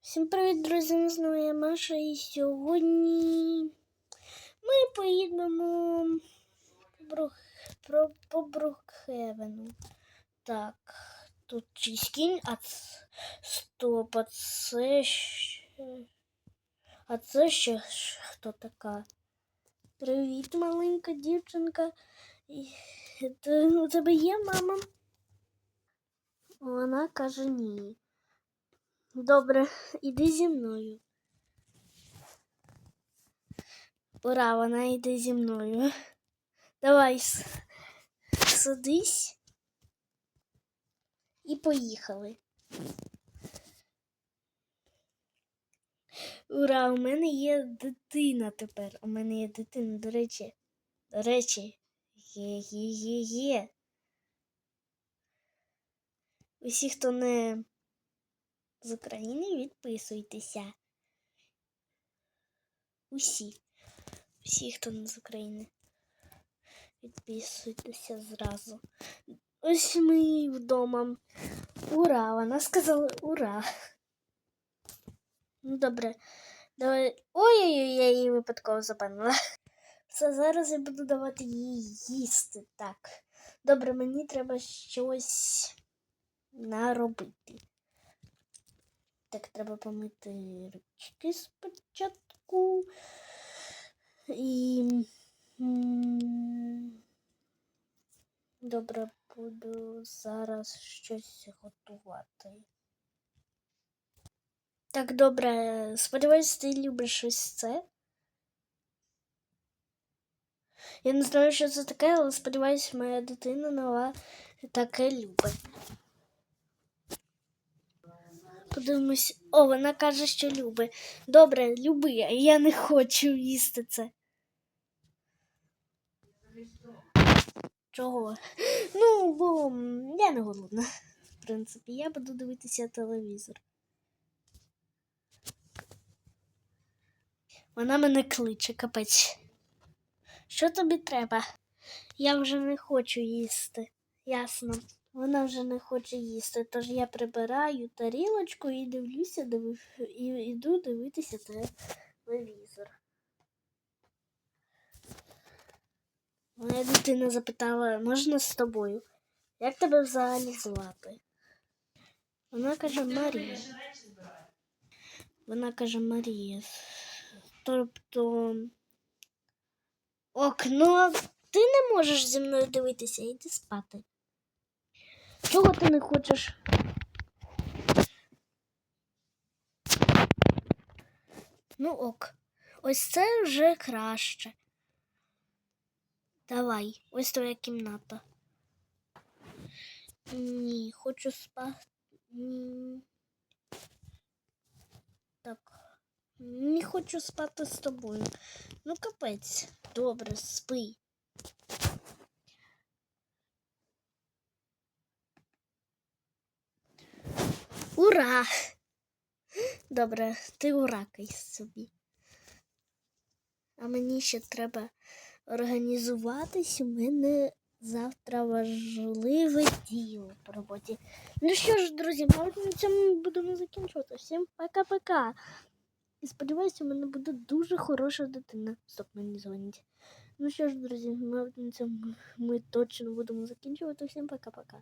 Всім привіт, друзі! Ми знову я Маша і сьогодні ми поїдемо по по Брукхевену. Так, тут чийсь кінь, а ц... стоп, а це ще... А це ще хто така? Привіт, маленька дівчинка. У тебе є мама? Вона каже ні. Добре, іди зі мною. Ура, вона йде зі мною. Давай садись і поїхали. Ура, у мене є дитина тепер. У мене є дитина, до речі. До речі, є, є, є, є. Усі, хто не з України, відписуйтеся. Усі. Усі, хто не з України. Відписуйтеся зразу. Ось ми вдома. Ура! Вона сказала ура. Ну, добре. Давай. Ой-ой-ой, я її випадково запевнила. Все, зараз я буду давати їй їсти. Так. Добре, мені треба щось наробити. Так, треба помити ручки спочатку. І. Добре, буду зараз щось готувати. Так, добре. Сподіваюсь, ти любиш ось це. Я не знаю, що це таке, але сподіваюсь, моя дитина нова таке любить. Подивимось. О, вона каже, що любить. Добре, люби, а я не хочу їсти це. Чого? Ну, бо я не голодна. В принципі, я буду дивитися телевізор. Вона мене кличе, капець. Що тобі треба? Я вже не хочу їсти. Ясно. Вона вже не хоче їсти, тож я прибираю тарілочку і дивлюся, дивив... і йду дивитися телевізор. Моя дитина запитала, можна з тобою? Як тебе взагалі звати? Вона каже Марія. Вона каже Марія. Тобто. Окно, ти не можеш зі мною дивитися, йди спати. Чого ти не хочеш? Ну ок. Ось це вже краще. Давай, ось твоя кімната. Ні, хочу спати. Так. Не хочу спати з тобою. Ну, капець. Добре, спи. Ура! Добре, ти уракай собі. А мені ще треба організуватись. У мене завтра важливе діло по роботі. Ну що ж, друзі, мабуть, на цьому будемо закінчувати. Всім пока-пока. І сподіваюся, у мене буде дуже хороша дитина. Стоп, мені дзвонить. Ну що ж, друзі, на цьому ми точно будемо закінчувати. Всім пока-пока.